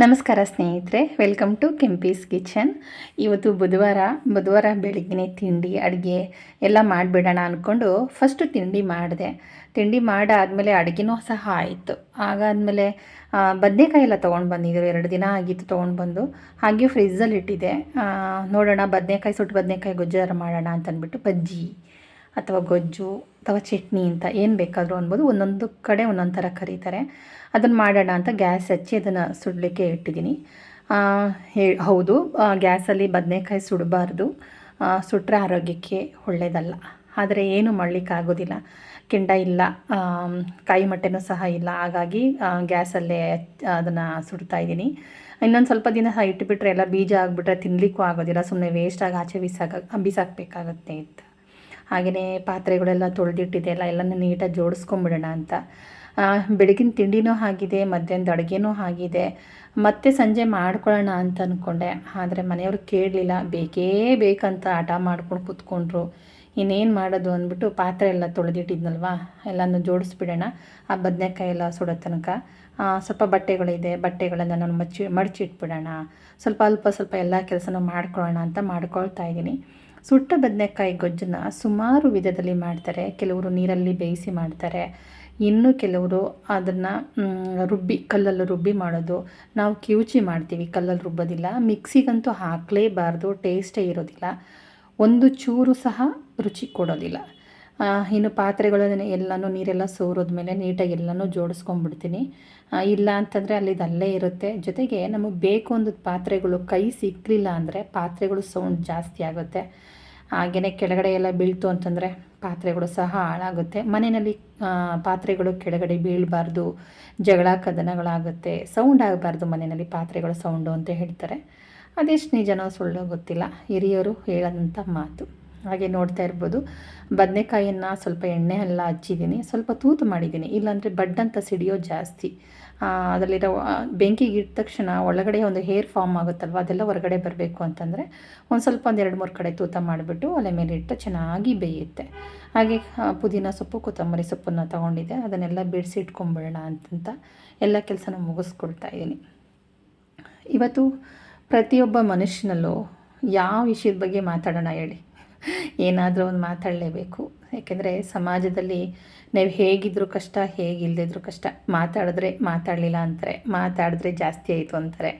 ನಮಸ್ಕಾರ ಸ್ನೇಹಿತರೆ welcome to Kempee's kitchen ಇವತ್ತು ಬುಧವಾರ ಬುಧವಾರ ಬೆಳಗ್ಗೆ ತಿಂಡಿ, ಅಡುಗೆ ಎಲ್ಲ ಮಾಡಿಬಿಡೋಣ ಅಂದ್ಕೊಂಡು ಫಸ್ಟು ತಿಂಡಿ ಮಾಡಿದೆ. ತಿಂಡಿ ಮಾಡಾದಮೇಲೆ ಅಡುಗೆನೂ ಸಹ ಆಯಿತು. ಹಾಗಾದಮೇಲೆ ಬದನೇಕಾಯಿ ಎಲ್ಲ ತೊಗೊಂಡು ಬಂದಿದ್ರು, ಎರಡು ದಿನ ಆಗಿತ್ತು ತೊಗೊಂಡು ಬಂದು. ಹಾಗೆ ಫ್ರಿಜ್ಜಲ್ಲಿ ಇಟ್ಟಿದ್ದೆ ನೋಡೋಣ ಬದನೆಕಾಯಿ ಸುಟ್ಟು ಬದನೆಕಾಯಿ ಗೊಜ್ಜಾರ ಮಾಡೋಣ ಅಂತಂದ್ಬಿಟ್ಟು ಬಜ್ಜಿ. ಅಥವಾ ಗೊಜ್ಜು ಅಥವಾ ಚಟ್ನಿ ಅಂತ ಏನು ಬೇಕಾದರೂ ಅನ್ಬೋದು. ಒಂದೊಂದು ಕಡೆ ಒಂದೊಂದು ಥರ ಕರೀತಾರೆ. ಅದನ್ನು ಮಾಡೋಣ ಅಂತ ಗ್ಯಾಸ್ ಹಚ್ಚಿ ಅದನ್ನು ಸುಡಲಿಕ್ಕೆ ಇಟ್ಟಿದ್ದೀನಿ. ಹೇ, ಹೌದು ಗ್ಯಾಸಲ್ಲಿ ಬದನೆಕಾಯಿ ಸುಡಬಾರ್ದು. ಸುಟ್ಟರೆ ಆರೋಗ್ಯಕ್ಕೆ ಒಳ್ಳೆಯದಲ್ಲ ಆದರೆ ಏನು ಮಾಡಲಿಕ್ಕಾಗೋದಿಲ್ಲ. ಕೆಂಡ ಇಲ್ಲ ಕಾಯಿ ಮೊಟ್ಟೆನೂ ಸಹ ಇಲ್ಲ. ಹಾಗಾಗಿ ಗ್ಯಾಸಲ್ಲೇ ಅದನ್ನು ಸುಡ್ತಾ ಇದ್ದೀನಿ. ಇನ್ನೊಂದು ಸ್ವಲ್ಪ ದಿನ ಸಹ ಇಟ್ಬಿಟ್ರೆ ಎಲ್ಲ ಬೀಜ ಆಗಿಬಿಟ್ರೆ ತಿನ್ನಲಿಕ್ಕೂ ಆಗೋದಿಲ್ಲ. ಸುಮ್ಮನೆ ವೇಸ್ಟಾಗಿ ಆಚೆ ಬಿಸಾಕ ಬಿಸಾಕಬೇಕಾಗತ್ತೆ ಅಂತ. ಹಾಗೆಯೇ ಪಾತ್ರೆಗಳೆಲ್ಲ ತೊಳೆದಿಟ್ಟಿದೆ, ಎಲ್ಲ, ಎಲ್ಲನೂ ನೀಟಾಗಿ ಜೋಡಿಸ್ಕೊಂಬಿಡೋಣ ಅಂತ. ಬೆಳಗಿನ ತಿಂಡಿನೂ ಆಗಿದೆ ಮಧ್ಯಾಹ್ನದ ಅಡುಗೆನೂ ಆಗಿದೆ ಮತ್ತೆ ಸಂಜೆ ಮಾಡ್ಕೊಳ್ಳೋಣ ಅಂತ ಅಂದ್ಕೊಂಡೆ ಆದರೆ ಮನೆಯವರು ಕೇಳಲಿಲ್ಲ, ಬೇಕೇ ಬೇಕಂತ ಹಠ ಮಾಡ್ಕೊಂಡು ಕೂತ್ಕೊಂಡ್ರು. ಇನ್ನೇನು ಮಾಡೋದು ಅಂದ್ಬಿಟ್ಟು ಪಾತ್ರೆ ಎಲ್ಲ ತೊಳೆದಿಟ್ಟಿದ್ನಲ್ವ? ಎಲ್ಲನೂ ಜೋಡಿಸ್ಬಿಡೋಣ. ಆ ಬದನೆಕಾಯಿ ಎಲ್ಲ ಸುಡೋ ತನಕ. ಸ್ವಲ್ಪ ಬಟ್ಟೆಗಳಿದೆ, ಬಟ್ಟೆಗಳನ್ನು ನಾನು ಮಚ್ಚಿ, ಮಡಚಿಟ್ಬಿಡೋಣ. ಸ್ವಲ್ಪ ಅಲ್ಪ ಸ್ವಲ್ಪ ಎಲ್ಲ ಕೆಲಸನೂ ಮಾಡ್ಕೊಳ್ಳೋಣ ಅಂತ ಮಾಡ್ಕೊಳ್ತಾ ಇದ್ದೀನಿ. ಸುಟ್ಟ ಬದನೆಕಾಯಿ ಗೊಜ್ಜನ್ನು ಸುಮಾರು ವಿಧದಲ್ಲಿ ಮಾಡ್ತಾರೆ. ಕೆಲವರು ನೀರಲ್ಲಿ ಬೇಯಿಸಿ ಮಾಡ್ತಾರೆ. ಇನ್ನು ಕೆಲವರು ಅದನ್ನು ರುಬ್ಬಿ, ಕಲ್ಲಲ್ಲಿ ರುಬ್ಬಿ ಮಾಡೋದು. ನಾವು ಕಿವುಚಿ ಮಾಡ್ತೀವಿ, ಕಲ್ಲಲ್ಲಿ ರುಬ್ಬೋದಿಲ್ಲ. ಮಿಕ್ಸಿಗಂತೂ ಹಾಕಲೇಬಾರ್ದು, ಟೇಸ್ಟೇ ಇರೋದಿಲ್ಲ. ಒಂದು ಚೂರು ಸಹ ರುಚಿ ಕೊಡೋದಿಲ್ಲ. ಇನ್ನು ಪಾತ್ರೆಗಳನ್ನ ಎಲ್ಲನೂ ನೀರೆಲ್ಲ ಸೋರೋದ್ಮೇಲೆ ನೀಟಾಗಿ ಎಲ್ಲನೂ ಜೋಡಿಸ್ಕೊಂಡ್ಬಿಡ್ತೀನಿ ಇಲ್ಲ ಅಂತಂದರೆ ಅಲ್ಲಿದು ಅಲ್ಲೇ ಇರುತ್ತೆ. ಜೊತೆಗೆ ನಮಗೆ ಬೇಕು ಅಂದದ ಪಾತ್ರೆಗಳು ಕೈ ಸಿಕ್ಕಲಿಲ್ಲ ಅಂದರೆ ಪಾತ್ರೆಗಳು ಸೌಂಡ್ ಜಾಸ್ತಿ ಆಗುತ್ತೆ. ಹಾಗೆಯೇ ಕೆಳಗಡೆ ಎಲ್ಲ ಬೀಳ್ತು ಅಂತಂದರೆ ಪಾತ್ರೆಗಳು ಸಹ ಹಾಳಾಗುತ್ತೆ. ಮನೆಯಲ್ಲಿ ಪಾತ್ರೆಗಳು ಕೆಳಗಡೆ ಬೀಳಬಾರ್ದು, ಜಗಳ ಕದನಗಳಾಗುತ್ತೆ, ಸೌಂಡ್ ಆಗಬಾರ್ದು ಮನೆಯಲ್ಲಿ ಪಾತ್ರೆಗಳು ಸೌಂಡು ಅಂತ ಹೇಳ್ತಾರೆ. ಅದೆಷ್ಟು ನಿಜನೋ ಸುಳ್ಳು ಗೊತ್ತಿಲ್ಲ. ಹಿರಿಯರು ಹೇಳದಂಥ ಮಾತು. ಹಾಗೆ ನೋಡ್ತಾ ಇರ್ಬೋದು. ಬದನೆಕಾಯಿಯನ್ನು ಸ್ವಲ್ಪ ಎಣ್ಣೆ ಎಲ್ಲ ಹಚ್ಚಿದ್ದೀನಿ. ಸ್ವಲ್ಪ ತೂತು ಮಾಡಿದ್ದೀನಿ. ಇಲ್ಲಾಂದರೆ ಬಡ್ಡಂತ ಸಿಡಿಯೋ ಜಾಸ್ತಿ. ಅದರಲ್ಲಿರೋ ಬೆಂಕಿಗೆ ಇಟ್ಟ ತಕ್ಷಣ ಒಳಗಡೆ ಒಂದು ಹೇರ್ ಫಾರ್ಮ್ ಆಗುತ್ತಲ್ವ? ಅದೆಲ್ಲ ಹೊರಗಡೆ ಬರಬೇಕು ಅಂತಂದರೆ ಒಂದು ಸ್ವಲ್ಪ ಒಂದು ಎರಡು ಮೂರು ಕಡೆ ತೂತ ಮಾಡಿಬಿಟ್ಟು ಒಲೆ ಮೇಲೆ ಇಟ್ಟು ಚೆನ್ನಾಗಿ ಬೇಯುತ್ತೆ. ಹಾಗೆ ಪುದೀನ ಸೊಪ್ಪು, ಕೊತ್ತಂಬರಿ ಸೊಪ್ಪನ್ನು ತೊಗೊಂಡಿದ್ದೆ. ಅದನ್ನೆಲ್ಲ ಬಿಡಿಸಿ ಇಟ್ಕೊಂಬಿಡೋಣ ಅಂತಂತ ಎಲ್ಲ ಕೆಲಸನ ಮುಗಿಸ್ಕೊಳ್ತಾ ಇದ್ದೀನಿ. ಇವತ್ತು ಪ್ರತಿಯೊಬ್ಬ ಮನುಷ್ಯನಲ್ಲೂ ಯಾವ ವಿಷಯದ ಬಗ್ಗೆ ಮಾತಾಡೋಣ ಹೇಳಿ? ಏನಾದರೂ ಒಂದು ಮಾತಾಡಲೇಬೇಕು. ಯಾಕೆಂದರೆ ಸಮಾಜದಲ್ಲಿ ನಾವು ಹೇಗಿದ್ರು ಕಷ್ಟ ಹೇಗಿಲ್ಲದಿದ್ರೂ ಕಷ್ಟ. ಮಾತಾಡಿದ್ರೆ ಮಾತಾಡಲಿಲ್ಲ ಅಂತಾರೆ, ಮಾತಾಡಿದ್ರೆ ಜಾಸ್ತಿ ಆಯಿತು ಅಂತಾರೆ.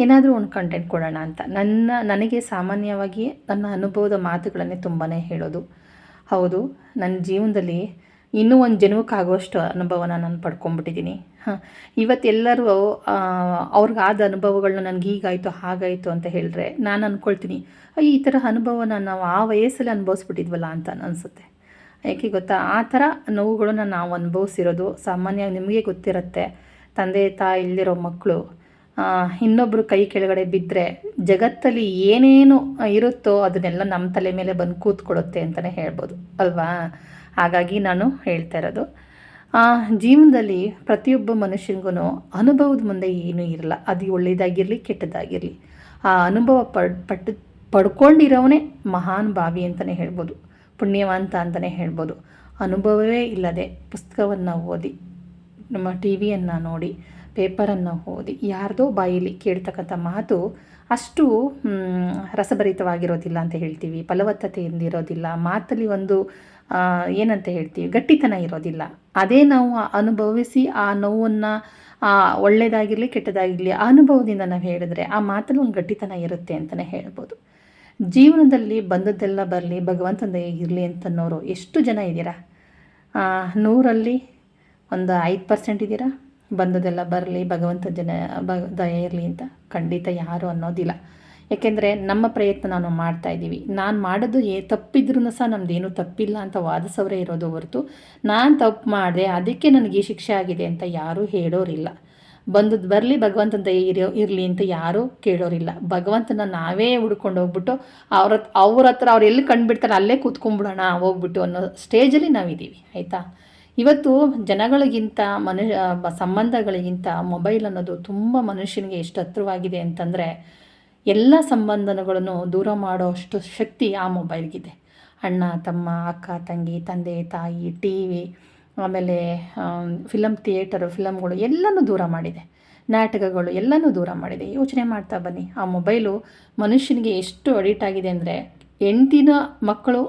ಏನಾದರೂ ಒಂದು ಕಂಟೆಂಟ್ ಕೊಡೋಣ ಅಂತ. ನನ್ನ, ನನಗೆ ಸಾಮಾನ್ಯವಾಗಿ ನನ್ನ ಅನುಭವದ ಮಾತುಗಳನ್ನೇ ತುಂಬಾ ಹೇಳೋದು. ಹೌದು, ನನ್ನ ಜೀವನದಲ್ಲಿ ಇನ್ನೂ ಒಂದು ಜನ್ಮಕ್ಕಾಗುವಷ್ಟು ಅನುಭವನ ನಾನು ಪಡ್ಕೊಂಡ್ಬಿಟ್ಟಿದ್ದೀನಿ. ಇವತ್ತೆಲ್ಲರೂ ಅವ್ರಿಗಾದ ಅನುಭವಗಳನ್ನ ನನಗೆ ಹೀಗಾಯಿತು, ಹಾಗಾಯಿತು ಅಂತ ಹೇಳಿದ್ರೆ ನಾನು ಅಂದ್ಕೊಳ್ತೀನಿ ಈ ಥರ ಅನುಭವನ ನಾವು ಆ ವಯಸ್ಸಲ್ಲಿ ಅನುಭವಿಸ್ಬಿಟ್ಟಿದ್ವಲ್ಲ ಅಂತ ಅನಿಸುತ್ತೆ. ಯಾಕೆ ಗೊತ್ತಾ? ಆ ಥರ ನೋವುಗಳನ್ನ ನಾವು ಅನುಭವಿಸಿರೋದು ಸಾಮಾನ್ಯವಾಗಿ ನಿಮಗೆ ಗೊತ್ತಿರುತ್ತೆ. ತಂದೆ, ತಾಯಿ ಇಲ್ದಿರೋ ಮಕ್ಕಳು ಇನ್ನೊಬ್ಬರು ಕೈ ಕೆಳಗಡೆ ಬಿದ್ದರೆ ಜಗತ್ತಲ್ಲಿ ಏನೇನು ಇರುತ್ತೋ ಅದನ್ನೆಲ್ಲ ನಮ್ಮ ತಲೆ ಮೇಲೆ ಬಂದು ಕೂತ್ಕೊಳ್ಳುತ್ತೆ ಅಂತಲೇ ಹೇಳ್ಬೋದು, ಅಲ್ವಾ? ಹಾಗಾಗಿ ನಾನು ಹೇಳ್ತಾ ಇರೋದು ಆ, ಜೀವನದಲ್ಲಿ ಪ್ರತಿಯೊಬ್ಬ ಮನುಷ್ಯನಿಗೂ ಅನುಭವದ ಮುಂದೆ ಏನೂ ಇರಲ್ಲ. ಅದು ಒಳ್ಳೆಯದಾಗಿರಲಿ ಕೆಟ್ಟದಾಗಿರಲಿ. ಆ ಅನುಭವ ಪಡ್ ಪಟ್ಟು ಪಡ್ಕೊಂಡಿರೋವನೇ ಮಹಾನ್ ಭಾವಿ ಅಂತಲೇ ಹೇಳ್ಬೋದು. ಪುಣ್ಯವಂತ ಅಂತಲೇ ಹೇಳ್ಬೋದು. ಅನುಭವವೇ ಇಲ್ಲದೆ ಪುಸ್ತಕವನ್ನು ಓದಿ ನಮ್ಮ ಟಿ ವಿಯನ್ನು ನೋಡಿ ಪೇಪರನ್ನು ಓದಿ ಯಾರದೋ ಬಾಯಲ್ಲಿ ಕೇಳ್ತಕ್ಕಂಥ ಮಾತು ಅಷ್ಟು ರಸಭರಿತವಾಗಿರೋದಿಲ್ಲ ಅಂತ ಹೇಳ್ತೀವಿ. ಫಲವತ್ತತೆಯಿಂದಿರೋದಿಲ್ಲ. ಮಾತಲ್ಲಿ ಒಂದು ಏನಂತ ಹೇಳ್ತೀವಿ? ಗಟ್ಟಿತನ ಇರೋದಿಲ್ಲ. ಅದೇ ನಾವು ಅನುಭವಿಸಿ ಆ ನೋವನ್ನು ಒಳ್ಳೆಯದಾಗಿರಲಿ ಕೆಟ್ಟದಾಗಿರಲಿ, ಆ ಅನುಭವದಿಂದ ನಾವು ಹೇಳಿದ್ರೆ ಆ ಮಾತಲ್ಲಿ ಒಂದು ಗಟ್ಟಿತನ ಇರುತ್ತೆ ಅಂತಲೇ ಹೇಳ್ಬೋದು. ಜೀವನದಲ್ಲಿ ಬಂದದ್ದೆಲ್ಲ ಬರಲಿ ಭಗವಂತನ ದಯೆ ಇರಲಿ ಅಂತನ್ನೋರು ಎಷ್ಟು ಜನ ಇದ್ದೀರಾ? ನೂರಲ್ಲಿ ಒಂದು ಐದು ಪರ್ಸೆಂಟ್ ಇದ್ದೀರಾ? ಬಂದದ್ದೆಲ್ಲ ಬರಲಿ, ಭಗವಂತ ಜನ ಬ ದಯ ಇರಲಿ ಅಂತ ಖಂಡಿತ ಯಾರು ಅನ್ನೋದಿಲ್ಲ. ಯಾಕೆಂದರೆ ನಮ್ಮ ಪ್ರಯತ್ನ ನಾವು ಮಾಡ್ತಾ ಇದ್ದೀವಿ. ನಾನು ಮಾಡೋದು ಏ ತಪ್ಪಿದ್ರೂ ಸಹ ನಮ್ಮದೇನು ತಪ್ಪಿಲ್ಲ ಅಂತ ವಾದಿಸೋರೇ ಇರೋದು ಹೊರತು ನಾನು ತಪ್ಪು ಮಾಡಿದೆ, ಅದಕ್ಕೆ ನನಗೆ ಈ ಶಿಕ್ಷೆ ಆಗಿದೆ ಅಂತ ಯಾರೂ ಹೇಳೋರಿಲ್ಲ. ಬಂದದ್ದು ಬರಲಿ ಭಗವಂತನ ದಯ ಇರೋ, ಇರಲಿ ಅಂತ ಯಾರೂ ಕೇಳೋರಿಲ್ಲ. ಭಗವಂತನ ನಾವೇ ಹುಡ್ಕೊಂಡು ಹೋಗ್ಬಿಟ್ಟು ಅವ್ರ ಅವ್ರ ಹತ್ರ ಅವ್ರು ಎಲ್ಲಿ ಕಂಡುಬಿಡ್ತಾರೆ ಅಲ್ಲೇ ಕೂತ್ಕೊಂಡ್ಬಿಡೋಣ, ಹೋಗ್ಬಿಟ್ಟು ಅನ್ನೋ ಸ್ಟೇಜಲ್ಲಿ ನಾವಿದ್ದೀವಿ. ಆಯಿತಾ? ಇವತ್ತು ಜನಗಳಿಗಿಂತ ಮನುಷ್ಯ, ಸಂಬಂಧಗಳಿಗಿಂತ ಮೊಬೈಲ್ ಅನ್ನೋದು ತುಂಬ ಮನುಷ್ಯನಿಗೆ ಎಷ್ಟು ಹತ್ರವಾಗಿದೆ ಅಂತಂದರೆ ಎಲ್ಲ ಸಂಬಂಧಗಳನ್ನು ದೂರ ಮಾಡೋ ಅಷ್ಟು ಶಕ್ತಿ ಆ ಮೊಬೈಲ್ಗಿದೆ. ಅಣ್ಣ, ತಮ್ಮ, ಅಕ್ಕ, ತಂಗಿ, ತಂದೆ, ತಾಯಿ, ಟಿ ವಿ, ಆಮೇಲೆ ಫಿಲಮ್ ಥಿಯೇಟರು ಫಿಲಮ್ಗಳು ಎಲ್ಲನೂ ದೂರ ಮಾಡಿದೆ. ನಾಟಕಗಳು ಎಲ್ಲನೂ ದೂರ ಮಾಡಿದೆ. ಯೋಚನೆ ಮಾಡ್ತಾ ಬನ್ನಿ. ಆ ಮೊಬೈಲು ಮನುಷ್ಯನಿಗೆ ಎಷ್ಟು ಅಡಿಟ್ ಆಗಿದೆ ಅಂದರೆ ಎಂಟಿನ ಮಕ್ಕಳು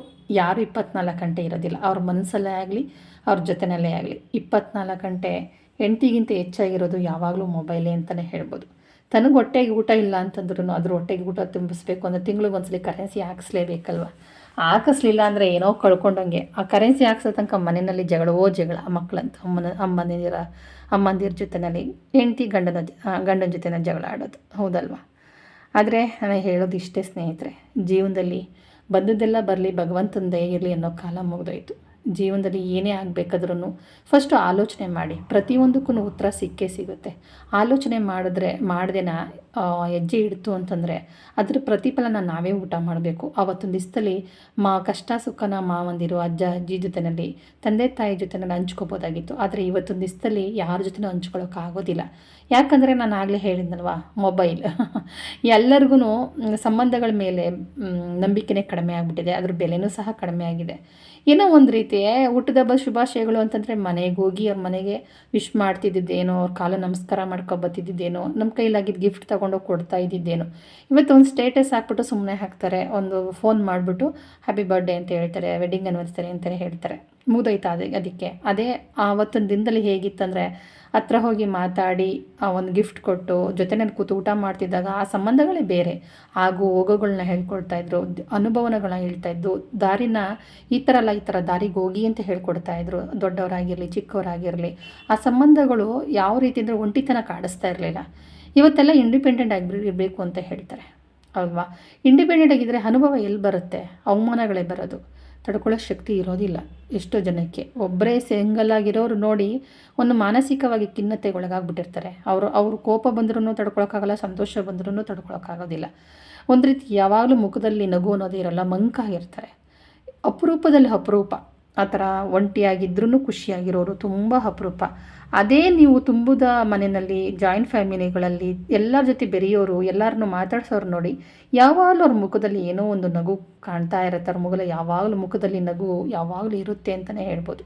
ಯಾರು ಇಪ್ಪತ್ನಾಲ್ಕು ಗಂಟೆ ಇರೋದಿಲ್ಲ. ಅವ್ರ ಮನಸ್ಸಲ್ಲೇ ಆಗಲಿ, ಅವ್ರ ಜೊತೆಯಲ್ಲೇ ಆಗಲಿ. ಇಪ್ಪತ್ನಾಲ್ಕು ಗಂಟೆ ಎಂಟಿಗಿಂತ ಹೆಚ್ಚಾಗಿರೋದು ಯಾವಾಗಲೂ ಮೊಬೈಲೇ ಅಂತಲೇ ಹೇಳ್ಬೋದು. ತನಗೆ ಹೊಟ್ಟೆಗೆ ಊಟ ಇಲ್ಲ ಅಂತಂದ್ರೂ ಅದ್ರ ಹೊಟ್ಟೆಗೆ ಊಟ ತುಂಬಿಸ್ಬೇಕು ಅಂದರೆ ತಿಂಗ್ಳಿಗೆ ಒಂದ್ಸಲಿ ಕರೆನ್ಸಿ ಹಾಕಿಸ್ಲೇಬೇಕಲ್ವ? ಹಾಕಿಸ್ಲಿಲ್ಲ ಅಂದರೆ ಏನೋ ಕಳ್ಕೊಂಡಂಗೆ. ಆ ಕರೆನ್ಸಿ ಹಾಕ್ಸೋ ತನಕ ಮನೆಯಲ್ಲಿ ಜಗಳವೋ ಜಗಳ. ಮಕ್ಕಳಂತ ಅಮ್ಮನ ಅಮ್ಮಂದಿರ ಅಮ್ಮಂದಿರ ಜೊತೆನಲ್ಲಿ ಹೆಂಡತಿ ಗಂಡನ ಗಂಡನ ಜೊತೆನ ಜಗಳ ಆಡೋದು. ಹೌದಲ್ವಾ? ಆದರೆ ನಾನು ಹೇಳೋದು ಇಷ್ಟೇ ಸ್ನೇಹಿತರೆ, ಜೀವನದಲ್ಲಿ ಬಂದದ್ದೆಲ್ಲ ಬರಲಿ ಭಗವಂತನ ಇರಲಿ ಅನ್ನೋ ಕಾಲ ಮುಗಿದೋಯ್ತು. ಜೀವನದಲ್ಲಿ ಏನೇ ಆಗಬೇಕಾದ್ರೂ ಫಸ್ಟು ಆಲೋಚನೆ ಮಾಡಿ. ಪ್ರತಿಯೊಂದಕ್ಕೂ ಉತ್ತರ ಸಿಕ್ಕೇ ಸಿಗುತ್ತೆ. ಆಲೋಚನೆ ಮಾಡಿದ್ರೆ ಮಾಡ್ದೇನ ಹೆಜ್ಜೆ ಇಡ್ತು ಅಂತಂದರೆ ಅದ್ರ ಪ್ರತಿಫಲನ ನಾವೇ ಊಟ ಮಾಡಬೇಕು. ಆವತ್ತೊಂದು ದಿವಸದಲ್ಲಿ ಮಾ, ಕಷ್ಟ ಸುಖನ ಮಾವಂದಿರು ಅಜ್ಜ, ಅಜ್ಜಿ ಜೊತೆಯಲ್ಲಿ ತಂದೆ ತಾಯಿ ಜೊತೆನಲ್ಲಿ ಹಂಚ್ಕೋಬೋದಾಗಿತ್ತು. ಆದರೆ ಇವತ್ತೊಂದು ದಿವಸದಲ್ಲಿ ಯಾರ ಜೊತೆನೂ ಹಂಚ್ಕೊಳ್ಳೋಕ್ಕಾಗೋದಿಲ್ಲ ಯಾಕಂದರೆ ನಾನು ಆಗಲೇ ಹೇಳಿದ್ನಲ್ವಾ, ಮೊಬೈಲ್. ಎಲ್ಲರಿಗೂ ಸಂಬಂಧಗಳ ಮೇಲೆ ನಂಬಿಕೆನೇ ಕಡಿಮೆ ಆಗಿಬಿಟ್ಟಿದೆ. ಅದ್ರ ಬೆಲೆನೂ ಸಹ ಕಡಿಮೆ ಆಗಿದೆ. ಏನೋ ಒಂದು ರೀತಿ ಹುಟ್ಟಿದಬ್ಬ ಶುಭಾಶಯಗಳು ಅಂತಂದರೆ ಮನೆಗೆ ಹೋಗಿ ಅವ್ರ ಮನೆಗೆ ವಿಶ್ ಮಾಡ್ತಿದ್ದಿದ್ದೇನೋ, ಅವ್ರ ಕಾಲ ನಮಸ್ಕಾರ ಮಾಡ್ಕೊಬತ್ತಿದ್ದೇನೋ ನಮ್ಮ ಕೈಲಾಗಿದ್ದು ಗಿಫ್ಟ್ ತೊಗೊಂಡೋಗಿ ಕೊಡ್ತಾ ಇದ್ದಿದ್ದೇನೋ. ಇವತ್ತು ಒಂದು ಸ್ಟೇಟಸ್ ಹಾಕ್ಬಿಟ್ಟು ಸುಮ್ಮನೆ ಹಾಕ್ತಾರೆ. ಒಂದು ಫೋನ್ ಮಾಡಿಬಿಟ್ಟು ಹ್ಯಾಪಿ ಬರ್ಡೇ ಅಂತ ಹೇಳ್ತಾರೆ ವೆಡ್ಡಿಂಗ್ ಅನಿವರ್ಸರಿ ಅಂತಲೇ ಹೇಳ್ತಾರೆ. ಮುಗ್ದೋಯ್ತು ಅದೇ ಅದಕ್ಕೆ. ಅದೇ ಆವತ್ತಿನ ದಿನದಲ್ಲಿ ಹೇಗಿತ್ತಂದರೆ ಹತ್ರ ಹೋಗಿ ಮಾತಾಡಿ, ಆ ಒಂದು ಗಿಫ್ಟ್ ಕೊಟ್ಟು ಜೊತೆನಲ್ಲಿ ಕೂತು ಊಟ ಮಾಡ್ತಿದ್ದಾಗ ಆ ಸಂಬಂಧಗಳೇ ಬೇರೆ. ಹಾಗೂ ಹೋಗೋಗಳನ್ನ ಅನುಭವಗಳನ್ನ ಹೇಳ್ತಾ ಇದ್ದು ದಾರಿನ ಈ ಥರ ಅಲ್ಲ, ಈ ಥರ ದಾರಿಗೆ ಹೋಗಿ ಅಂತ ಹೇಳ್ಕೊಡ್ತಾ ಇದ್ರು. ದೊಡ್ಡವರಾಗಿರಲಿ, ಚಿಕ್ಕವರಾಗಿರಲಿ, ಆ ಸಂಬಂಧಗಳು ಯಾವ ರೀತಿ ಅಂದರೆ ಒಂಟಿತನ ಕಾಡಿಸ್ತಾ ಇರಲಿಲ್ಲ. ಇವತ್ತೆಲ್ಲ ಇಂಡಿಪೆಂಡೆಂಟ್ ಆಗಿ ಇರಬೇಕು ಅಂತ ಹೇಳ್ತಾರೆ, ಅಲ್ವಾ? ಇಂಡಿಪೆಂಡೆಂಟ್ ಆಗಿದ್ದರೆ ಅನುಭವ ಎಲ್ಲಿ ಬರುತ್ತೆ? ಅವಮಾನಗಳೇ ಬರೋದು. ತಡ್ಕೊಳ್ಳೋ ಶಕ್ತಿ ಇರೋದಿಲ್ಲ ಎಷ್ಟೋ ಜನಕ್ಕೆ. ಒಬ್ಬರೇ ಸಿಂಗಲ್ ಆಗಿರೋರು ನೋಡಿ ಒಂದು ಮಾನಸಿಕವಾಗಿ ಖಿನ್ನತೆಗೆ ಒಳಗಾಗ್ಬಿಟ್ಟಿರ್ತಾರೆ ಅವರು ಅವರು ಕೋಪ ಬಂದ್ರೂ ತಡ್ಕೊಳಕ್ಕಾಗಲ್ಲ, ಸಂತೋಷ ಬಂದ್ರೂ ತಡ್ಕೊಳಕ್ಕಾಗೋದಿಲ್ಲ. ಒಂದು ರೀತಿ ಯಾವಾಗಲೂ ಮುಖದಲ್ಲಿ ನಗು ಅನ್ನೋದೇ ಇರೋಲ್ಲ ಮಂಕಾಗಿರ್ತಾರೆ ಅಪರೂಪದಲ್ಲಿ ಅಪರೂಪ. ಆ ಥರ ಒಂಟಿಯಾಗಿದ್ರೂ ಖುಷಿಯಾಗಿರೋರು ತುಂಬ ಅಪರೂಪ. ಅದೇ ನೀವು ತುಂಬುದ ಮನೆಯಲ್ಲಿ ಜಾಯಿಂಟ್ ಫ್ಯಾಮಿಲಿಗಳಲ್ಲಿ ಎಲ್ಲರ ಜೊತೆ ಬೆರೆಯೋರು ಎಲ್ಲರನ್ನೂ ಮಾತಾಡ್ಸೋರು ನೋಡಿ, ಯಾವಾಗಲೂ ಅವ್ರ ಮುಖದಲ್ಲಿ ಏನೋ ಒಂದು ನಗು ಕಾಣ್ತಾ ಇರುತ್ತೆ. ಅವ್ರ ಮುಗಲ ಯಾವಾಗಲೂ ಮುಖದಲ್ಲಿ ನಗು ಯಾವಾಗಲೂ ಇರುತ್ತೆ ಅಂತಲೇ ಹೇಳ್ಬೋದು.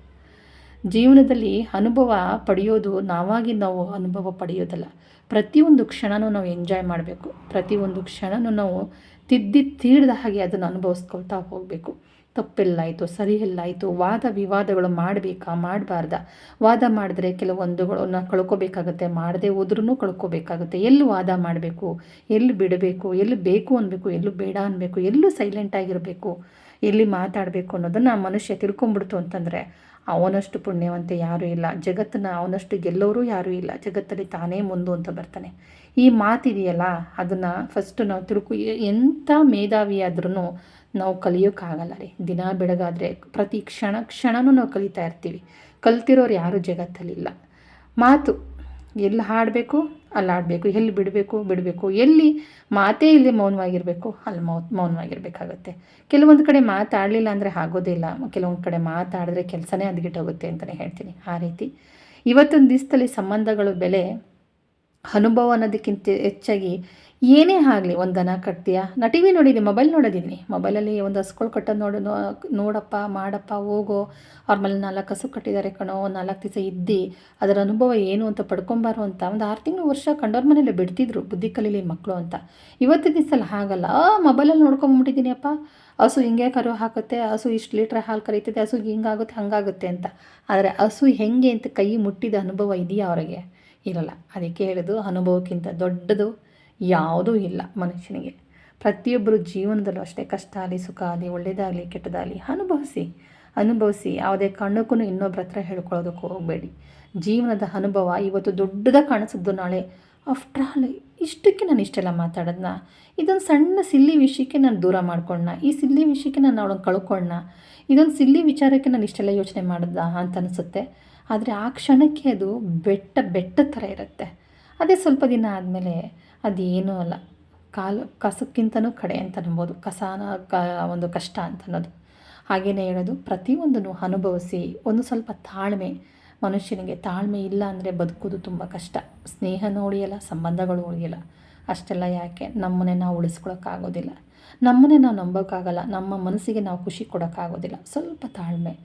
ಜೀವನದಲ್ಲಿ ಅನುಭವ ಪಡೆಯೋದು, ನಾವಾಗಿ ನಾವು ಅನುಭವ ಪಡೆಯೋದಲ್ಲ. ಪ್ರತಿಯೊಂದು ಕ್ಷಣನೂ ನಾವು ಎಂಜಾಯ್ ಮಾಡಬೇಕು. ಪ್ರತಿಯೊಂದು ಕ್ಷಣನೂ ನಾವು ತಿದ್ದಿ ತೀಡ್ದ ಹಾಗೆ ಅದನ್ನು ಅನುಭವಿಸ್ಕೊಳ್ತಾ ಹೋಗಬೇಕು. ತಪ್ಪೆಲ್ಲಾಯಿತು ಸರಿ ಎಲ್ಲಾಯಿತು ವಾದ ವಿವಾದಗಳು ಮಾಡಬೇಕಾ, ಮಾಡಬಾರ್ದ? ವಾದ ಮಾಡಿದ್ರೆ ಕೆಲವೊಂದುಗಳನ್ನ ಕಳ್ಕೊಬೇಕಾಗುತ್ತೆ, ಮಾಡದೆ ಹೋದ್ರೂ ಕಳ್ಕೊಬೇಕಾಗುತ್ತೆ. ಎಲ್ಲಿ ವಾದ ಮಾಡಬೇಕು? ಎಲ್ಲಿ ಬಿಡಬೇಕು? ಎಲ್ಲಿ ಬೇಕು ಅನ್ಬೇಕು? ಎಲ್ಲೂ ಬೇಡ ಅನ್ಬೇಕು? ಎಲ್ಲೂ ಸೈಲೆಂಟಾಗಿರಬೇಕು ಎಲ್ಲಿ ಮಾತಾಡಬೇಕು ಅನ್ನೋದನ್ನು ಮನುಷ್ಯ ತಿಳ್ಕೊಂಬಿಡ್ತು ಅಂತಂದರೆ ಅವನಷ್ಟು ಪುಣ್ಯವಂತೆ ಯಾರೂ ಇಲ್ಲ. ಜಗತ್ತನ್ನ ಅವನಷ್ಟು ಗೆಲ್ಲೋರು ಯಾರೂ ಇಲ್ಲ. ಜಗತ್ತಲ್ಲಿ ತಾನೇ ಮುಂದು ಅಂತ ಬರ್ತಾನೆ. ಈ ಮಾತಿದೆಯಲ್ಲ, ಅದನ್ನು ಫಸ್ಟು ನಾವು ತಿಳ್ಕೊ ಎಂಥ ಮೇಧಾವಿ ಆದ್ರೂ ನಾವು ಕಲಿಯೋಕ್ಕಾಗಲ್ಲ ರೀ. ದಿನ ಬೆಳಗಾದರೆ ಪ್ರತಿ ಕ್ಷಣ ಕ್ಷಣನೂ ನಾವು ಕಲಿತಾ ಇರ್ತೀವಿ. ಕಲ್ತಿರೋರು ಯಾರೂ ಜಗತ್ತಲ್ಲಿಲ್ಲ ಮಾತು, ಎಲ್ಲಿ ಹಾಡಬೇಕು, ಅಲ್ಲಿ ಆಡಬೇಕು ಎಲ್ಲಿ ಬಿಡಬೇಕು ಬಿಡಬೇಕು, ಎಲ್ಲಿ ಮಾತೇ ಇಲ್ಲಿ ಮೌನವಾಗಿರಬೇಕು, ಅಲ್ಲಿ ಮೌ, ಮೌನವಾಗಿರಬೇಕಾಗುತ್ತೆ. ಕೆಲವೊಂದು ಕಡೆ ಮಾತಾಡಲಿಲ್ಲ ಅಂದರೆ ಆಗೋದೇ ಇಲ್ಲ. ಕೆಲವೊಂದು ಕಡೆ ಮಾತಾಡಿದ್ರೆ ಕೆಲಸನೇ ಅದ್ಗಿಟ್ಟೋಗುತ್ತೆ ಅಂತಲೇ ಹೇಳ್ತೀನಿ. ಆ ರೀತಿ. ಇವತ್ತೊಂದು ದಿವಸದಲ್ಲಿ ಸಂಬಂಧಗಳು ಬೆಲೆ ಅನುಭವ ಅನ್ನೋದಕ್ಕಿಂತ ಹೆಚ್ಚಾಗಿ ಏನೇ ಆಗಲಿ ಒಂದು ದನ ಕಟ್ತೀಯಾ? ನಾ ಟಿ ವಿ ನೋಡಿದ್ದೀನಿ ಮೊಬೈಲ್ ನೋಡಿದ್ದೀನಿ ಮೊಬೈಲಲ್ಲಿ ಒಂದು ಹಸ್ಗಳು ಕಟ್ಟೋದು ನೋಡು ನೋಡಪ್ಪ, ಮಾಡಪ್ಪ, ಹೋಗೋ. ಅವ್ರ ಮೇಲೆ ನಾಲ್ಕು ಹಸು ಕಟ್ಟಿದ್ದಾರೆ ಕಣೋ, ನಾಲ್ಕು ದಿವಸ ಇದ್ದು. ಅದರ ಅನುಭವ ಏನು ಅಂತ ಪಡ್ಕೊಂಬಾರು ಅಂತ ಒಂದು ಆರು ತಿಂಗಳು ವರ್ಷ ಕಂಡೋರ್ ಮನೇಲಿ ಬಿಡ್ತಿದ್ರು ಬುದ್ಧಿ ಕಲೀಲಿ ಮಕ್ಕಳು ಅಂತ. ಇವತ್ತಿನ ದಿವಸಲ್ಲಿ ಹಾಗಲ್ಲ. ಮೊಬೈಲಲ್ಲಿ ನೋಡ್ಕೊಂಬಿಟ್ಟಿದ್ದೀನಿ ಅಪ್ಪ. ಹಸು ಹಿಂಗೆ ಕರು ಹಾಕುತ್ತೆ, ಹಸು ಇಷ್ಟು ಲೀಟ್ರ್ ಹಾಲು ಕರೀತದೆ, ಹಸು ಹಿಂಗಾಗುತ್ತೆ, ಹಾಗಾಗುತ್ತೆ ಅಂತ. ಆದರೆ ಹಸು ಹೆಂಗೆ ಅಂತ ಕೈ ಮುಟ್ಟಿದ ಅನುಭವ ಇದೆಯಾ ಅವರಿಗೆ? ಇರಲ್ಲ. ಅದಕ್ಕೆ ಹೇಳೋದು ಅನುಭವಕ್ಕಿಂತ ದೊಡ್ಡದು ಯಾವುದೂ ಇಲ್ಲ ಮನುಷ್ಯನಿಗೆ. ಪ್ರತಿಯೊಬ್ಬರು ಜೀವನದಲ್ಲೂ ಅಷ್ಟೇ ಕಷ್ಟ ಆಗಲಿ, ಸುಖ ಆಗಲಿ, ಒಳ್ಳೆಯದಾಗಲಿ, ಕೆಟ್ಟದಾಗಲಿ ಅನುಭವಿಸಿ ಅನುಭವಿಸಿ ಯಾವುದೇ ಕಣ್ಣಕ್ಕೂ ಇನ್ನೊಬ್ಬರ ಹತ್ರ ಹೇಳ್ಕೊಳ್ಳೋದಕ್ಕೆ ಹೋಗಬೇಡಿ. ಜೀವನದ ಅನುಭವ ಇವತ್ತು ದೊಡ್ಡದಾಗಿ ಕಾಣಿಸಿದ್ದು ನಾಳೆ. ಆಫ್ಟರ್ ಆಲ್ ಇಷ್ಟಕ್ಕೆ ನಾನು ಇಷ್ಟೆಲ್ಲ ಮಾತಾಡೋದನ್ನ ಇದೊಂದು ಸಣ್ಣ ಸಿಲ್ಲಿ ವಿಷಯಕ್ಕೆ ನಾನು ದೂರ ಮಾಡ್ಕೊಂಡ ಈ ಸಿಲ್ಲಿ ವಿಷಯಕ್ಕೆ ನಾನು ಅವಳನ್ನು ಕಳ್ಕೊಂಡ ಇದೊಂದು ಸಿಲ್ಲಿ ವಿಚಾರಕ್ಕೆ ನಾನು ಇಷ್ಟೆಲ್ಲ ಯೋಚನೆ ಮಾಡಿದ್ದ ಅಂತ ಅನಿಸುತ್ತೆ. ಆದರೆ ಆ ಕ್ಷಣಕ್ಕೆ ಅದು ಬೆಟ್ಟ ಬೆಟ್ಟ ಥರ ಇರುತ್ತೆ. ಅದೇ ಸ್ವಲ್ಪ ದಿನ ಆದಮೇಲೆ ಅದೇನೂ ಅಲ್ಲ. ಕಾಲು, ಕಸಕ್ಕಿಂತನೂ ಕಡೆ ಅಂತ ಅನ್ಬೋದು ಕಸಾನ, ಕ, ಒಂದು ಕಷ್ಟ ಅಂತ ಅನ್ನೋದು ಹಾಗೆಯೇ ಹೇಳೋದು, ಪ್ರತಿಯೊಂದನ್ನು ಅನುಭವಿಸಿ, ಒಂದು ಸ್ವಲ್ಪ ತಾಳ್ಮೆ, ಮನುಷ್ಯನಿಗೆ ತಾಳ್ಮೆ ಇಲ್ಲ ಅಂದರೆ ಬದುಕೋದು ತುಂಬ ಕಷ್ಟ. ಸ್ನೇಹನೂ ಉಳಿಯಲ್ಲ, ಸಂಬಂಧಗಳು ಉಳಿಯಲ್ಲ. ಅಷ್ಟೆಲ್ಲ ಯಾಕೆ? ನಮ್ಮನ್ನೇ ನಾವು ಉಳಿಸ್ಕೊಳಕ್ಕಾಗೋದಿಲ್ಲ. ನಮ್ಮನ್ನೇ ನಾವು ನಂಬೋಕ್ಕಾಗಲ್ಲ. ನಮ್ಮ ಮನಸ್ಸಿಗೆ ನಾವು ಖುಷಿ ಕೊಡೋಕ್ಕಾಗೋದಿಲ್ಲ. ಸ್ವಲ್ಪ ತಾಳ್ಮೆ.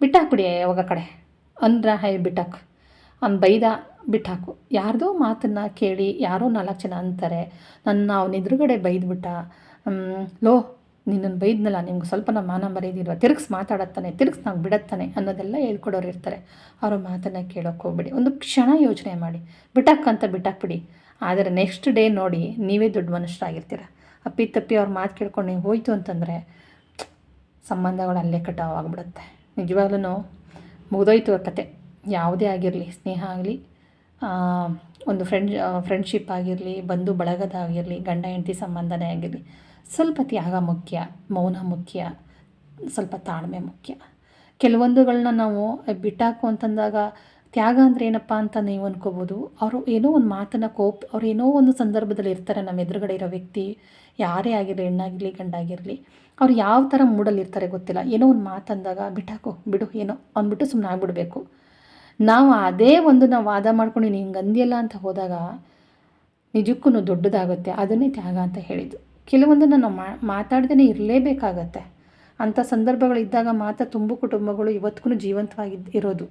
ಬಿಟ್ಟಾಕ್ಬಿಡಿ ಯಾವಾಗ ಕಡೆ. ಅಂದ್ರ ಹೈ ಬಿಟ್ಟಾಕು ಅವ್ನು ಬೈದ ಬಿಟ್ಟಾಕು ಯಾರ್ದೋ ಮಾತನ್ನು ಕೇಳಿ ಯಾರೋ ನಾಲ್ಕು ಜನ ಅಂತಾರೆ, ನನ್ನ ಅವನ ಎದುರುಗಡೆ ಬೈದ್ಬಿಟ್ಟ ಲೋ ನಿನ್ನನ್ನು ಬೈದ್ನಲ್ಲ, ನಿಮ್ಗೆ ಸ್ವಲ್ಪ ನಮ್ಮ ಮಾನ ಮರ್ಯಾದಿಲ್ವ ತಿರ್ಗ್ಸಿ ಮಾತಾಡತ್ತಾನೆ, ತಿರ್ಗಿಸ್ ನಾವು ಬಿಡತ್ತಾನೆ ಅನ್ನೋದೆಲ್ಲ ಹೇಳ್ಕೊಡೋರು ಇರ್ತಾರೆ. ಅವರ ಮಾತನ್ನು ಕೇಳೋಕೆ ಹೋಗ್ಬಿಡಿ. ಒಂದು ಕ್ಷಣ ಯೋಚನೆ ಮಾಡಿ. ಬಿಟ್ಟಾಕಂತ ಬಿಟ್ಟಾಕ್ಬಿಡಿ ಆದರೆ ನೆಕ್ಸ್ಟ್ ಡೇ ನೋಡಿ ನೀವೇ ದೊಡ್ಡ ಮನುಷ್ಯರಾಗಿರ್ತೀರ. ಅಪ್ಪಿ ತಪ್ಪಿ ಅವ್ರ ಮಾತು ಕೇಳ್ಕೊಂಡು ನೀವು ಹೋಯ್ತು ಅಂತಂದರೆ ಸಂಬಂಧಗಳು ಅಲ್ಲೇ ಕಟಾವಾಗ್ಬಿಡುತ್ತೆ ನಿಜವಾಗ್ಲೂ ಮುಗಿದೋಯ್ತು ಆ ಕತೆ. ಯಾವುದೇ ಆಗಿರಲಿ, ಸ್ನೇಹ ಆಗಲಿ ಒಂದು ಫ್ರೆಂಡ್ ಫ್ರೆಂಡ್ಶಿಪ್ ಆಗಿರಲಿ, ಬಂಧು ಬಳಗದಾಗಿರಲಿ, ಗಂಡ ಹೆಂಡತಿ ಸಂಬಂಧನೇ ಆಗಿರಲಿ, ಸ್ವಲ್ಪ ತ್ಯಾಗ ಮುಖ್ಯ, ಮೌನ ಮುಖ್ಯ, ಸ್ವಲ್ಪ ತಾಳ್ಮೆ ಮುಖ್ಯ. ಕೆಲವೊಂದುಗಳನ್ನ ನಾವು ಬಿಟ್ಟಾಕು ಅಂತಂದಾಗ ತ್ಯಾಗ ಅಂದರೆ ಏನಪ್ಪ ಅಂತ ನೀವು ಅನ್ಕೋಬೋದು. ಅವರು ಏನೋ ಒಂದು ಮಾತನ್ನು ಕೋಪ್, ಅವ್ರು ಏನೋ ಒಂದು ಸಂದರ್ಭದಲ್ಲಿ ಇರ್ತಾರೆ, ನಮ್ಮ ಎದುರುಗಡೆ ಇರೋ ವ್ಯಕ್ತಿ, ಯಾರೇ ಆಗಿರಲಿ, ಹೆಣ್ಣಾಗಿರಲಿ, ಗಂಡಾಗಿರಲಿ ಅವ್ರು ಯಾವ ಥರ ಮೂಡಲ್ಲಿರ್ತಾರೆ ಗೊತ್ತಿಲ್ಲ. ಏನೋ ಒಂದು ಮಾತಂದಾಗ ಬಿಟ್ಟಾಕು ಬಿಡು, ಏನೋ ಅಂದ್ಬಿಟ್ಟು ಸುಮ್ಮನೆ ಆಗ್ಬಿಡ್ಬೇಕು. ನಾವು ಅದೇ ಒಂದು ನಾವು ವಾದ ಮಾಡ್ಕೊಂಡು ನೀನು ಹಿಂಗೆ ಅಂದಿಯಲ್ಲ ಅಂತ ಹೋದಾಗ ನಿಜಕ್ಕೂ ದೊಡ್ಡದಾಗುತ್ತೆ. ಅದನ್ನೇ ತ್ಯಾಗ ಅಂತ ಹೇಳಿದ್ದು. ಕೆಲವೊಂದನ್ನು ನಾವು ಮಾ ಮಾತಾಡ್ದೇ ಇರಲೇಬೇಕಾಗತ್ತೆ. ಅಂಥ ಸಂದರ್ಭಗಳಿದ್ದಾಗ ಮಾತ್ರ ತುಂಬು ಕುಟುಂಬಗಳು ಇವತ್ತಿಗೂ ಜೀವಂತವಾಗಿ ಇರೋದು.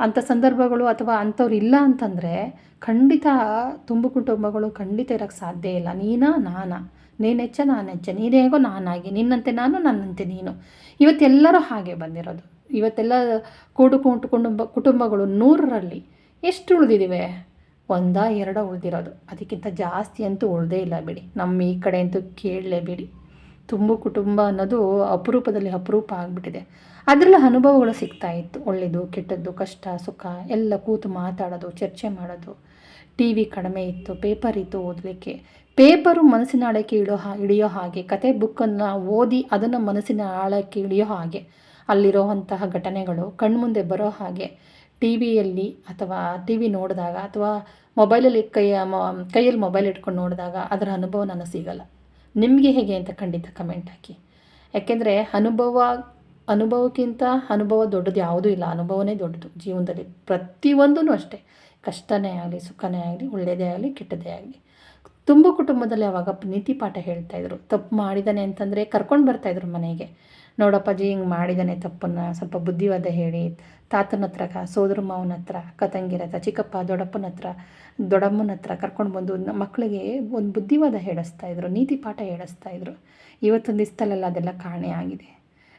ಅಂಥ ಸಂದರ್ಭಗಳು ಅಥವಾ ಅಂಥವ್ರು ಇಲ್ಲ ಅಂತಂದರೆ ಖಂಡಿತ ತುಂಬು ಕುಟುಂಬಗಳು ಖಂಡಿತ ಇರೋಕ್ಕೆ ಸಾಧ್ಯ ಇಲ್ಲ. ನೀನಾ, ನಾನಾ. ನೀನೆಚ್ಚ, ನಾನೆಚ್ಚ. ನೀನು ಹೇಗೋ ನಾನಾಗಿ. ನಿನ್ನಂತೆ ನಾನು, ನನ್ನಂತೆ ನೀನು. ಇವತ್ತೆಲ್ಲರೂ ಹಾಗೆ ಬಂದಿರೋದು. ಇವತ್ತೆಲ್ಲ ಕೂಡು ಕುಂಟು ಕುಟುಂಬ, ಕುಟುಂಬಗಳು ನೂರರಲ್ಲಿ ಎಷ್ಟು ಉಳಿದಿದ್ದೀವೆ ಒಂದ, ಎರಡೋ ಉಳಿದಿರೋದು. ಅದಕ್ಕಿಂತ ಜಾಸ್ತಿ ಅಂತೂ ಉಳಿದೇ ಇಲ್ಲ ಬಿಡಿ. ನಮ್ಮ ಈ ಕಡೆ ಅಂತೂ ಕೇಳಲೇಬೇಡಿ ತುಂಬು ಕುಟುಂಬ ಅನ್ನೋದು ಅಪರೂಪದಲ್ಲಿ ಅಪರೂಪ ಆಗಿಬಿಟ್ಟಿದೆ. ಅದರಲ್ಲೂ ಅನುಭವಗಳು ಸಿಗ್ತಾ ಇತ್ತು. ಒಳ್ಳೆಯದು ಕೆಟ್ಟದ್ದು, ಕಷ್ಟ, ಸುಖ, ಎಲ್ಲ ಕೂತು ಮಾತಾಡೋದು, ಚರ್ಚೆ ಮಾಡೋದು. ಟಿ ವಿ ಕಡಿಮೆ ಇತ್ತು, ಪೇಪರ್ ಇತ್ತು ಓದಲಿಕ್ಕೆ. ಪೇಪರು ಮನಸ್ಸಿನ ಆಳಕ್ಕೆ ಇಡೋ ಹಾ, ಹಿಡಿಯೋ ಹಾಗೆ. ಕತೆ ಬುಕ್ಕನ್ನು ಓದಿ ಅದನ್ನು ಮನಸ್ಸಿನ ಆಳಕ್ಕೆ ಇಳಿಯೋ ಹಾಗೆ. ಅಲ್ಲಿರೋವಂತಹ ಘಟನೆಗಳು, ಕಣ್ಮುಂದೆ ಬರೋ ಹಾಗೆ. ಟಿ ವಿಯಲ್ಲಿ ಅಥವಾ ಟಿ ವಿ ನೋಡಿದಾಗ ಅಥವಾ ಮೊಬೈಲಲ್ಲಿ ಕೈಯ ಕೈಯಲ್ಲಿ ಮೊಬೈಲ್ ಇಟ್ಕೊಂಡು ನೋಡಿದಾಗ ಅದರ ಅನುಭವ ನನಗೆ ಸಿಗಲ್ಲ. ನಿಮಗೆ ಹೇಗೆ ಅಂತ ಖಂಡಿತ ಕಮೆಂಟ್ ಹಾಕಿ. ಯಾಕೆಂದರೆ ಅನುಭವ, ಅನುಭವಕ್ಕಿಂತ ಅನುಭವ ದೊಡ್ಡದು ಯಾವುದೂ ಇಲ್ಲ. ಅನುಭವನೇ ದೊಡ್ಡದು. ಜೀವನದಲ್ಲಿ ಪ್ರತಿಯೊಂದೂ ಅಷ್ಟೇ. ಕಷ್ಟನೇ ಆಗಲಿ, ಸುಖನೇ ಆಗಲಿ, ಒಳ್ಳೆಯದೇ ಆಗಲಿ ಕೆಟ್ಟದೇ ಆಗಲಿ. ತುಂಬ ಕುಟುಂಬದಲ್ಲಿ ಅವಾಗ ನೀತಿ ಪಾಠ ಹೇಳ್ತಾಯಿದ್ರು ತಪ್ಪು ಮಾಡಿದ್ದಾನೆ ಅಂತಂದರೆ ಕರ್ಕೊಂಡು ಬರ್ತಾಯಿದ್ರು ಮನೆಗೆ. ನೋಡಪ್ಪಾಜಿ, ಹಿಂಗೆ ಮಾಡಿದ್ದಾನೆ ತಪ್ಪನ್ನು ಸ್ವಲ್ಪ ಬುದ್ಧಿವಾದ ಹೇಳಿ. ತಾತನ ಹತ್ರ ಸೋದರ ಮಾವನ ಹತ್ರ ಅಕ್ಕ ತಂಗಿರ ಹತ್ರ ಚಿಕ್ಕಪ್ಪ ದೊಡ್ಡಪ್ಪನ ಹತ್ರ, ದೊಡ್ಡಮ್ಮನ ಹತ್ರ ಕರ್ಕೊಂಡು ಬಂದು ಮಕ್ಕಳಿಗೆ ಒಂದು ಬುದ್ಧಿವಾದ ಹೇಳಿಸ್ತಾ ಇದ್ರು, ನೀತಿ ಪಾಠ ಹೇಳಿಸ್ತಾ ಇದ್ರು. ಇವತ್ತೊಂದು ದಿವಸದಲ್ಲೆಲ್ಲ ಅದೆಲ್ಲ ಕಾಣೆ ಆಗಿದೆ.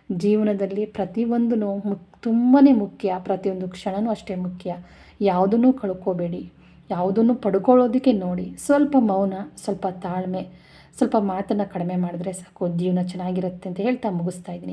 ಜೀವನದಲ್ಲಿ ಪ್ರತಿಯೊಂದೂ ಮು ತುಂಬಾ ಮುಖ್ಯ, ಪ್ರತಿಯೊಂದು ಕ್ಷಣವೂ ಅಷ್ಟೇ ಮುಖ್ಯ. ಯಾವುದನ್ನು ಕಳ್ಕೋಬೇಡಿ, ಯಾವುದನ್ನು ಪಡ್ಕೊಳ್ಳೋದಕ್ಕೆ ನೋಡಿ. ಸ್ವಲ್ಪ ಮೌನ, ಸ್ವಲ್ಪ ತಾಳ್ಮೆ ಸ್ವಲ್ಪ ಮಾತನ್ನು ಕಡಿಮೆ ಮಾಡಿದ್ರೆ ಸಾಕು ಜೀವನ ಚೆನ್ನಾಗಿರುತ್ತೆ ಅಂತ ಹೇಳ್ತಾ ಮುಗಿಸ್ತಾ ಇದ್ದೀನಿ.